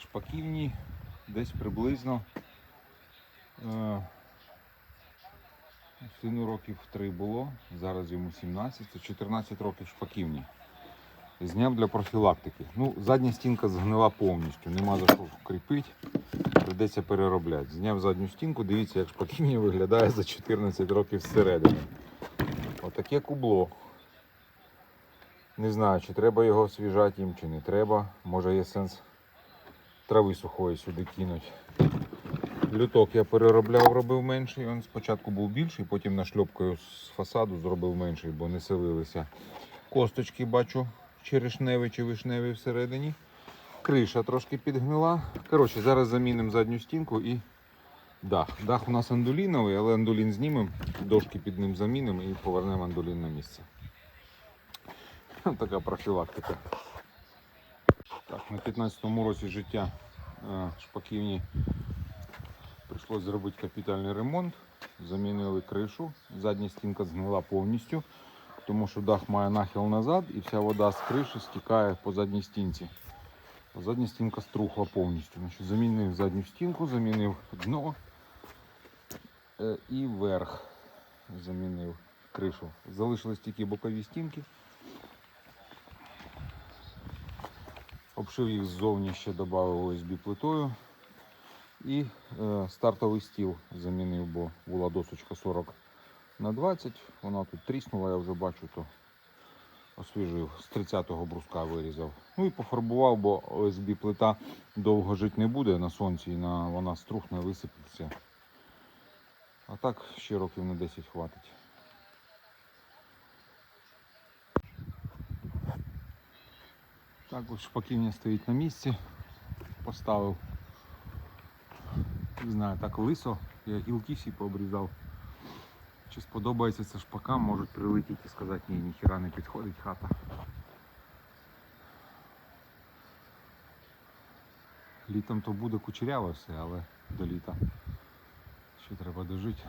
шпаківні десь приблизно е, сину років 3 було, зараз йому 17, це 14 років шпаківні. Зняв для профілактики. Ну, задня стінка згнила повністю, нема за що кріпити. Придеться переробляти. Зняв задню стінку, дивіться, як шпаківня виглядає за 14 років зсередини. Отаке кубло. Не знаю, чи треба його освіжати їм, чи не треба. Може є сенс трави сухої сюди кинути. Люток я переробляв, робив менший. Він спочатку був більший, потім нашльопкою з фасаду зробив менший, бо не селилися. Косточки бачу черешневі чи вишневі всередині. Криша трошки підгнила. Коротше, зараз замінимо задню стінку і дах. Дах у нас андуліновий, але андулін знімемо, дошки під ним замінимо і повернемо андулін на місце. Така профілактика. На 15-му році життя е, шпаківні прийшлось зробити капітальний ремонт. Замінили кришу, задня стінка згнила повністю, тому що дах має нахил назад і вся вода з криші стікає по задній стінці. Задня стінка струхла повністю. Значить, замінив задню стінку, замінив дно е, і верх замінив кришу. Залишились тільки бокові стінки. Обшив їх ззовні ще додав ОСБ плитою. І е, стартовий стіл замінив, бо була досочка 40 на 20. Вона тут тріснула, я вже бачу, то освіжив. З 30-го бруска вирізав. Ну і пофарбував, бо ОСБ плита довго жити не буде на сонці, і на, вона струхне, висипеться. А так ще років на 10 хватить. Так ось шпаківня стоїть на місці. Поставив. Не знаю, так лисо. Я гілки всі пообрізав. Чи сподобається це шпакам, можуть прилетіти і сказати, ні, ніхіра не підходить хата. Літом то буде кучеряве все, але до літа ще треба дожити.